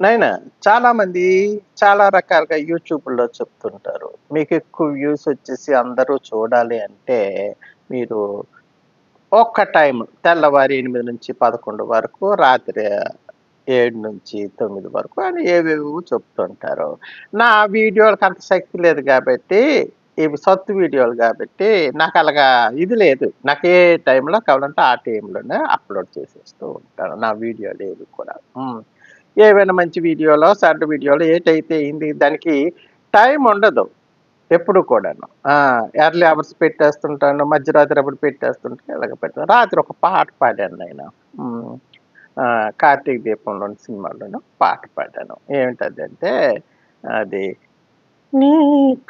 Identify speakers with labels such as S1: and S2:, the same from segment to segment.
S1: నైనా చాలా మంది చాలా రకాలుగా యూట్యూబ్లో చెప్తుంటారు. మీకు ఎక్కువ వ్యూస్ వచ్చేసి అందరూ చూడాలి అంటే మీరు ఒక్క టైం తెల్లవారి ఎనిమిది నుంచి పదకొండు వరకు రాత్రి ఏడు నుంచి తొమ్మిది వరకు అని ఏవేవో చెప్తుంటారు. నా వీడియోలకు అంత శక్తి లేదు కాబట్టి ఇవి సత్తు వీడియోలు కాబట్టి నాకు అలాగా ఇది లేదు. నాకు ఏ టైంలో కావాలంటే ఆ టైంలోనే అప్లోడ్ చేసేస్తూ ఉంటాను. నా వీడియోలు ఏవి కూడా. ఏవైనా మంచి వీడియోలో సార్ట్ వీడియోలో ఏటైతే అయింది దానికి టైం ఉండదు. ఎప్పుడు కూడాను. ఎర్లీ అవర్స్ పెట్టేస్తుంటాను మధ్యరాత్రి అప్పుడు పెట్టేస్తుంటాను ఇలాగ పెడతాను. రాత్రి ఒక పాట పాడాను నేను. కార్తీక దీపంలోని సినిమాలోను పాట పాడాను. ఏమిటది అంటే అది నీ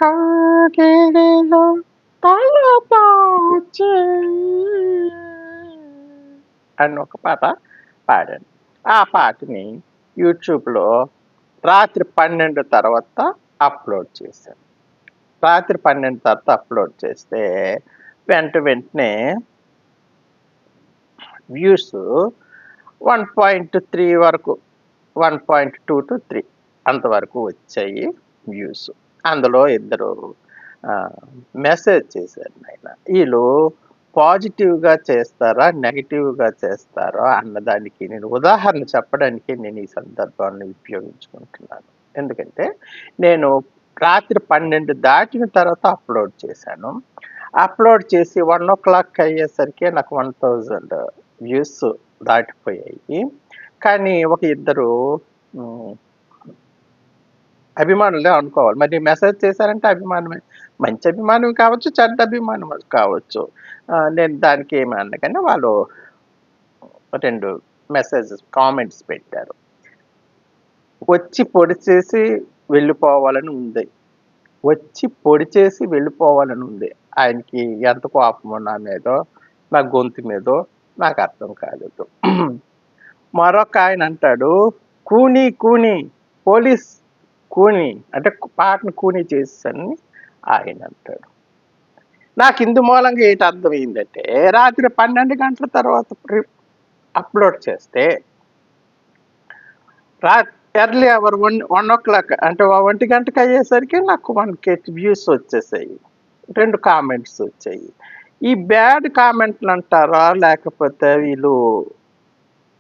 S1: కాకిలో అని ఒక పాట పాడాను. ఆ పాటని యూట్యూబ్లో రాత్రి పన్నెండు తర్వాత అప్లోడ్ చేశాను. రాత్రి పన్నెండు తర్వాత అప్లోడ్ చేస్తే వెంట వెంటనే వ్యూస్ వన్ పాయింట్ త్రీ వరకు one point two to three అంతవరకు వచ్చాయి వ్యూస్. అందులో ఇద్దరు మెసేజ్ చేశారు నాయన. వీళ్ళు పాజిటివ్గా చేస్తారా నెగిటివ్గా చేస్తారా అన్నదానికి నేను ఉదాహరణ చెప్పడానికి నేను ఈ సందర్భాన్ని ఉపయోగించుకుంటున్నాను. ఎందుకంటే నేను రాత్రి పన్నెండు దాటిన తర్వాత అప్లోడ్ చేశాను. అప్లోడ్ చేసి వన్ ఓ క్లాక్ అయ్యేసరికి నాకు వన్ థౌజండ్ వ్యూస్ దాటిపోయాయి. కానీ ఒక ఇద్దరు అభిమానులే అనుకోవాలి. మరి మెసేజ్ చేశారంటే అభిమానమే. మంచి అభిమానం కావచ్చు చెడ్డ అభిమానం కావచ్చు. నేను దానికి ఏమి అనగానే వాళ్ళు రెండు మెసేజెస్ కామెంట్స్ పెట్టారు. వచ్చి పొడి చేసి వెళ్ళిపోవాలని ఉంది. వచ్చి పొడి చేసి వెళ్ళిపోవాలని ఉంది. ఆయనకి ఎంత కోపం నా మీదో నా గొంతు మీదో నాకు అర్థం కాలేదు. మరొక ఆయన అంటాడు కూని కూని పోలీస్ కూని అంటే పాటను కూని చేసేసని ఆయన అంటాడు నాకు ఇందు మూలంగా ఏంటి అర్థమైందంటే రాత్రి పన్నెండు గంటల తర్వాత అప్లోడ్ చేస్తే రా early hour one one o'clock అంటే ఒంటి గంటకి అయ్యేసరికి నాకు వన్ కే వ్యూస్ వచ్చేసాయి రెండు కామెంట్స్ వచ్చాయి. ఈ బ్యాడ్ కామెంట్లు అంటారా లేకపోతే వీళ్ళు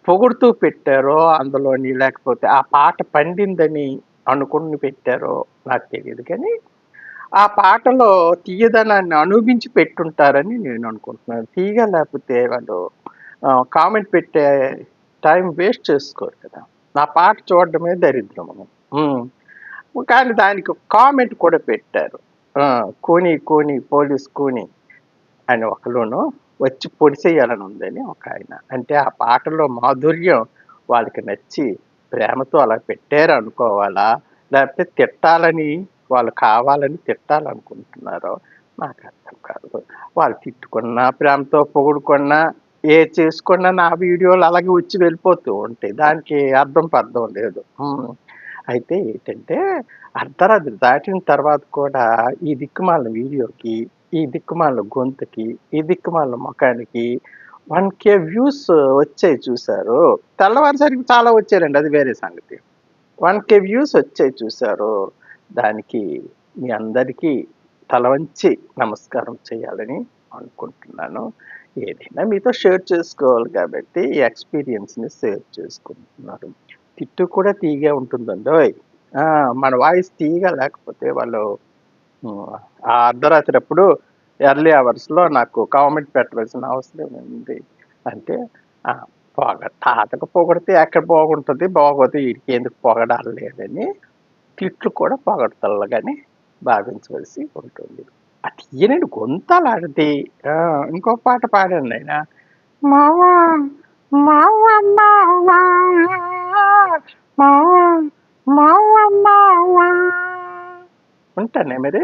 S1: పొగుడుతూ పెట్టారో అందులోని లేకపోతే ఆ పాట పండిందని అనుకుని పెట్టారో నాకు తెలియదు. కానీ ఆ పాటలో తీయదనాన్ని అనుభవించి పెట్టుంటారని నేను అనుకుంటున్నాను. తీగ లేకపోతే వాళ్ళు కామెంట్ పెట్టే టైం వేస్ట్ చేసుకోరు కదా. నా పాట చూడడమే దరిద్రము కానీ దానికి కామెంట్ కూడా పెట్టారు. కూని కోని కోని పోలీస్ కోని అని ఒకలోను వచ్చి పొడిసేయాలని ఉందని ఒక ఆయన. అంటే ఆ పాటలో మాధుర్యం వాళ్ళకి నచ్చి ప్రేమతో అలా పెట్టారు అనుకోవాలా లేకపోతే తిట్టాలని వాళ్ళు కావాలని తిట్టాలనుకుంటున్నారో నాకు అర్థం కాదు. వాళ్ళు తిట్టుకున్నా ప్రేమతో పొగుడుకున్నా ఏ చేసుకున్నా నా వీడియోలు అలాగే వచ్చి వెళ్ళిపోతూ ఉంటాయి. దానికి అర్థం పర్థం లేదు. అయితే ఏంటంటే అర్ధరాత్రి దాటిన తర్వాత కూడా ఈ దిక్కుమాల వీడియోకి ఈ దిక్కుమాల గొంతుకి ఈ దిక్కుమాల ముఖానికి వన్ కే వ్యూస్ వచ్చాయి చూశారు. తెల్లవారుసరికి చాలా వచ్చారండి అది వేరే సంగతి. వన్ కే వ్యూస్ వచ్చాయి చూశారు. దానికి మీ అందరికీ తలవంచి నమస్కారం చేయాలని అనుకుంటున్నాను. ఏదైనా మీతో షేర్ చేసుకోవాలి కాబట్టి ఈ ఎక్స్పీరియన్స్ని షేర్ చేసుకుంటున్నారు. తిట్టు కూడా తీగే ఉంటుందండి. ఓయ్. మన వాయిస్ తీయగా లేకపోతే వాళ్ళు ఆ అర్ధరాత్రి అప్పుడు ఎర్లీ అవర్స్లో నాకు కామెంట్ పెట్టవలసిన అవసరం ఉంది. అంటే పొగ తాతకు పొగడితే ఎక్కడ బాగుంటుంది? బాగోదు వీడికి ఎందుకు పొగడాలి లేదని తిట్లు కూడా పొగడతల్లగానే భావించవలసి ఉంటుంది. అది ఈయనండి గొంతలాడితే ఇంకో పాట పాడండి ఆయన మావా మావా మావా మావా మావా మావా. ఉంటానే మరి?